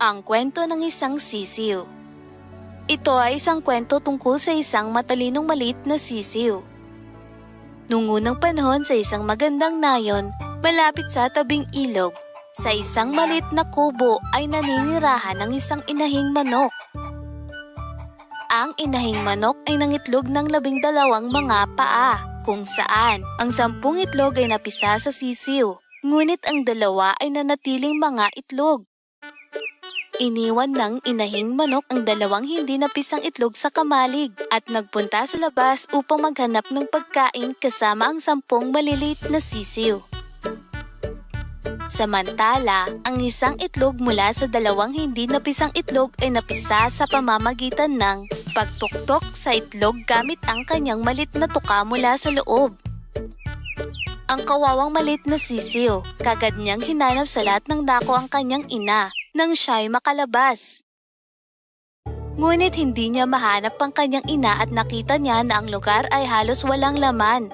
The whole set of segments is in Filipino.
Ang kwento ng isang sisiw. Ito ay isang kwento tungkol sa isang matalinong maliit na sisiw. Nung unang panahon sa isang magandang nayon, malapit sa tabing ilog, sa isang maliit na kubo ay naninirahan ng isang inahing manok. Ang inahing manok ay nangitlog ng labing dalawang mga paa, kung saan ang sampung itlog ay napisa sa sisiw, ngunit ang dalawa ay nanatiling mga itlog. Iniwan ng inahing manok ang dalawang hindi napisang itlog sa kamalig at nagpunta sa labas upang maghanap ng pagkain kasama ang sampung maliliit na sisiw. Samantala, ang isang itlog mula sa dalawang hindi napisang itlog ay napisa sa pamamagitan ng pagtuktok sa itlog gamit ang kanyang malit na tuka mula sa loob. Ang kawawang malit na sisiw, kagad niyang hinanap sa lahat ng dako ang kanyang ina nang siya'y makalabas. Ngunit hindi niya mahanap ang kanyang ina at nakita niya na ang lugar ay halos walang laman.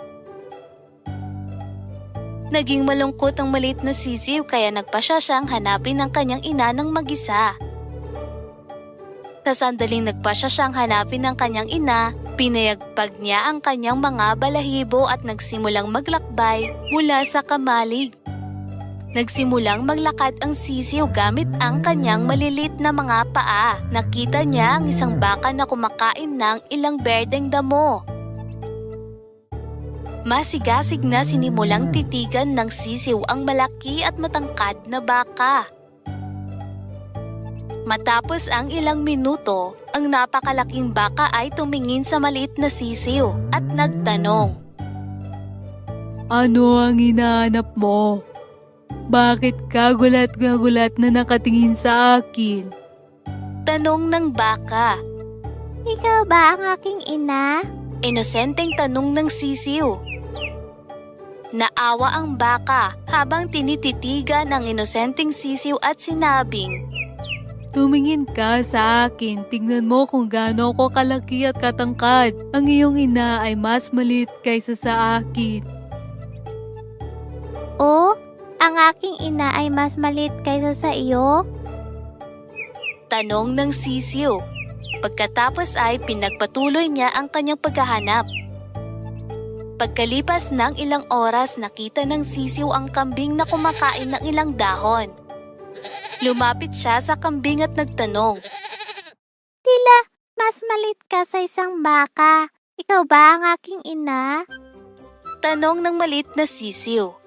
Naging malungkot ang maliit na sisiw kaya nagpasya siyang hanapin ang kanyang ina ng mag-isa. Sa sandaling nagpasya siyang hanapin ang kanyang ina, pinayagpag niya ang kanyang mga balahibo at nagsimulang maglakbay mula sa kamalig. Nagsimulang maglakad ang sisiw gamit ang kanyang malilit na mga paa. Nakita niya ang isang baka na kumakain ng ilang berdeng damo. Masigasig na sinimulang titigan ng sisiw ang malaki at matangkad na baka. Matapos ang ilang minuto, ang napakalaking baka ay tumingin sa maliit na sisiw at nagtanong. Ano ang hinahanap mo? Bakit ka gulat-gagulat na nakatingin sa akin? Tanong ng baka. Ikaw ba ang aking ina? Inosenteng tanong ng sisiw. Naawa ang baka habang tinititigan ang inosenteng sisiw at sinabing, Tumingin ka sa akin, tingnan mo kung gaano ako kalaki at katangkad. Ang iyong ina ay mas maliit kaysa sa akin. O, ang aking ina ay mas maliit kaysa sa iyo? Tanong ng sisiw. Pagkatapos ay pinagpatuloy niya ang kanyang paghahanap. Pagkalipas ng ilang oras nakita ng sisiw ang kambing na kumakain ng ilang dahon. Lumapit siya sa kambing at nagtanong. Tila, mas maliit ka sa isang baka. Ikaw ba ang aking ina? Tanong ng malit na sisiw.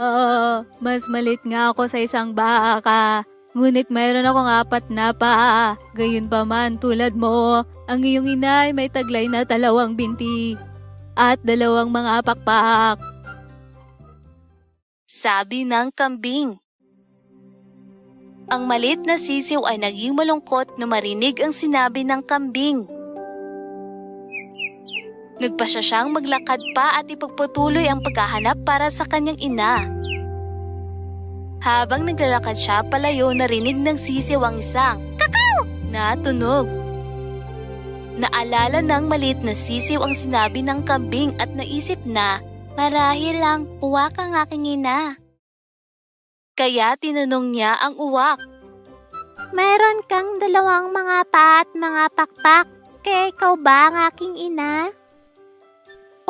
Oo, mas maliit nga ako sa isang baka. Ngunit mayroon akong apat na paa. Gayun pa man tulad mo, ang iyong ina ay may taglay na dalawang binti at dalawang mga pakpak. Sabi ng kambing. Ang malit na sisiw ay naging malungkot na marinig ang sinabi ng kambing. Nagpasya siyang maglakad pa at ipagpatuloy ang paghahanap para sa kanyang ina. Habang naglalakad siya palayo narinig ng sisiw ang isang kakao na tunog. Naalala ng maliit na sisiw ang sinabi ng kambing at naisip na marahil lang uwak ang aking ina. Kaya tinanong niya ang uwak. Mayroon kang dalawang mga paa at mga pakpak. Kaya ikaw ba ang aking ina?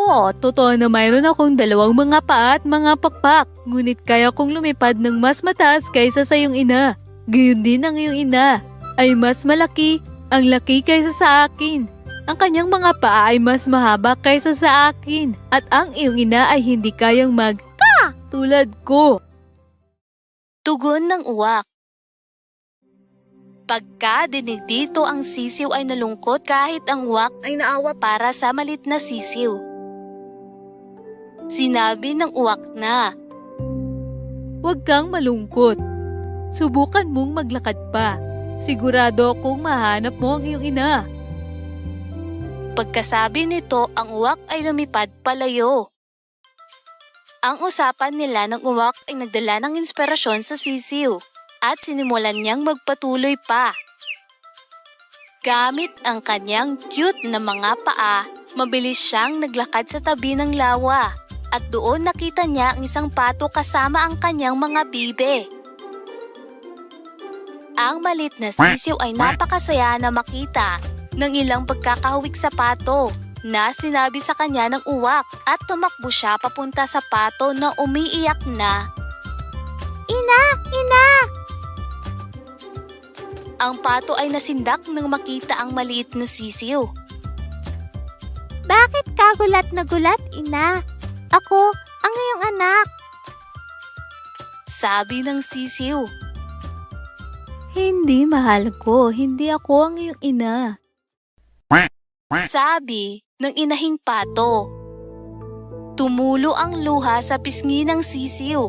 Oo, totoo na mayroon akong dalawang mga paa at mga pakpak. Ngunit kaya kong lumipad ng mas mataas kaysa sa iyong ina. Gayun din ang iyong ina. Ay mas malaki, ang laki kaysa sa akin. Ang kanyang mga paa ay mas mahaba kaysa sa akin. At ang iyong ina ay hindi kayang mag ka tulad ko. Tugon ng uwak. Pagka dinig dito ang sisiw ay nalungkot kahit ang uwak ay naawa para sa malit na sisiw. Sinabi ng uwak na, Huwag kang malungkot. Subukan mong maglakad pa. Sigurado akong mahanap mo ang iyong ina. pagkasabi nito ang uwak ay lumipad palayo. Ang usapan nila ng uwak ay nagdala ng inspirasyon sa sisiw at sinimulan niyang magpatuloy pa. Gamit ang kanyang cute na mga paa, mabilis siyang naglakad sa tabi ng lawa at doon nakita niya ang isang pato kasama ang kanyang mga bibe. Ang malit na sisiw ay napakasaya na makita ng ilang pagkakahawik sa pato na sinabi sa kanya ng uwak at tumakbo siya papunta sa pato na umiiyak na. Ina! Ina! Ang pato ay nasindak nang makita ang maliit na sisiw. Bakit ka gulat na gulat, ina? Ako, ang iyong anak. Sabi ng sisiw. Hindi, mahal ko. Hindi ako ang iyong ina. Sabi ng inahing pato. Tumulo ang luha sa pisngi ng sisiw.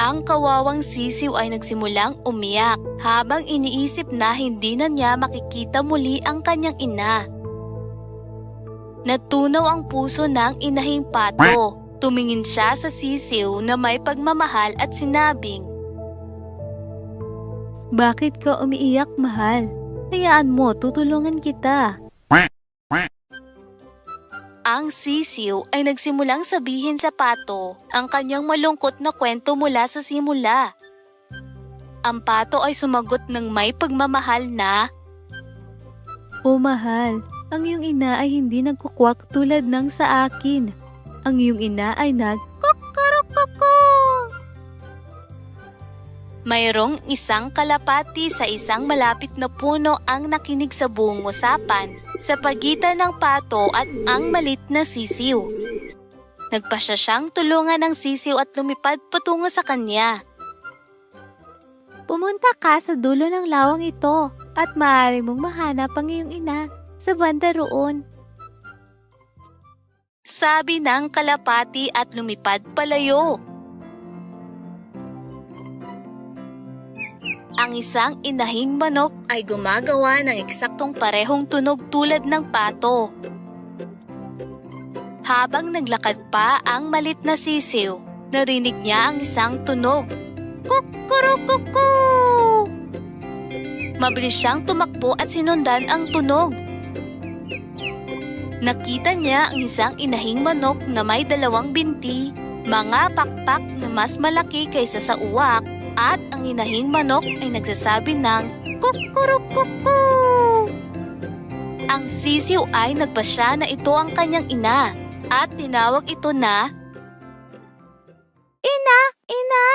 Ang kawawang sisiw ay nagsimulang umiyak habang iniisip na hindi na niya makikita muli ang kanyang ina. Natunaw ang puso ng inahing pato. Tumingin siya sa sisiw na may pagmamahal at sinabing, Bakit ka umiiyak, mahal? Hayaan mo, tutulungan kita. Ang sisiw ay nagsimulang sabihin sa pato ang kanyang malungkot na kwento mula sa simula. Ang pato ay sumagot ng may pagmamahal na, O mahal, ang iyong ina ay hindi nagkukwak tulad ng sa akin. Ang iyong ina ay nag... Kukurukoko! mayroong isang kalapati sa isang malapit na puno ang nakinig sa buong usapan sa pagitan ng pato at ang malit na sisiw. Nagpasya siyang tulungan ng sisiw at lumipad patungo sa kanya. Pumunta ka sa dulo ng lawang ito at maaari mong mahanap ang iyong ina sa banda roon. Sabi ng kalapati at lumipad palayo. Ang isang inahing manok ay gumagawa ng eksaktong parehong tunog tulad ng pato. Habang naglakad pa ang malit na sisiw, narinig niya ang isang tunog. Kukurukuku! Mabilis siyang tumakbo at sinundan ang tunog. Nakita niya ang isang inahing manok na may dalawang binti, mga pakpak na mas malaki kaysa sa uwak, at ang inahing manok ay nagsasabi ng kukurukuku. Ang sisiw ay nagpasya na ito ang kanyang ina at tinawag ito na Ina! Ina!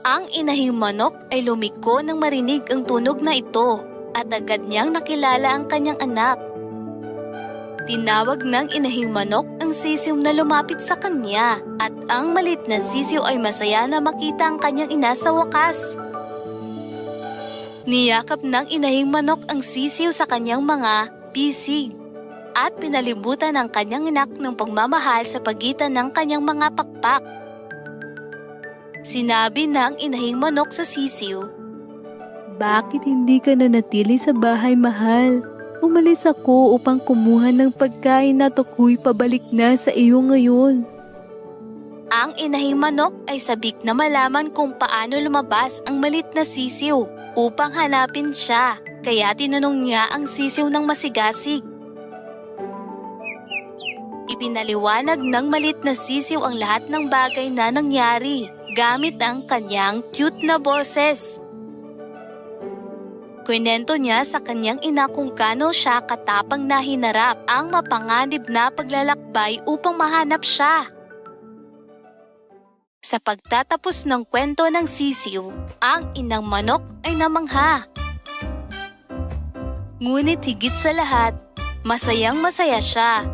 ang inahing manok ay lumiko nang marinig ang tunog na ito at agad niyang nakilala ang kanyang anak. Tinawag ng inahing manok ang sisiw na lumapit sa kanya at ang malit na sisiw ay masaya na makita ang kanyang ina sa wakas. Niyakap ng inahing manok ang sisiw sa kanyang mga pisig at pinalibutan ang kanyang anak ng pagmamahal sa pagitan ng kanyang mga pakpak. Sinabi ng inahing manok sa sisiw, Bakit hindi ka nanatili sa bahay, mahal? Umalis ako upang kumuha ng pagkain na tukoy pabalik na sa iyo ngayon. Ang inahing manok ay sabik na malaman kung paano lumabas ang malit na sisiw upang hanapin siya, kaya tinanong niya ang sisiw ng masigasig. Ipinaliwanag ng malit na sisiw ang lahat ng bagay na nangyari gamit ang kanyang cute na boses. Kwento niya sa kanyang ina kung kano siya katapang na hinarap ang mapanganib na paglalakbay upang mahanap siya. Sa pagtatapos ng kwento ng sisiw, ang inang manok ay namangha. Ngunit higit sa lahat, masayang masaya siya.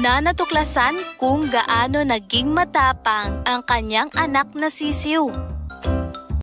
Nanatuklasan kung gaano naging matapang ang kanyang anak na sisiw.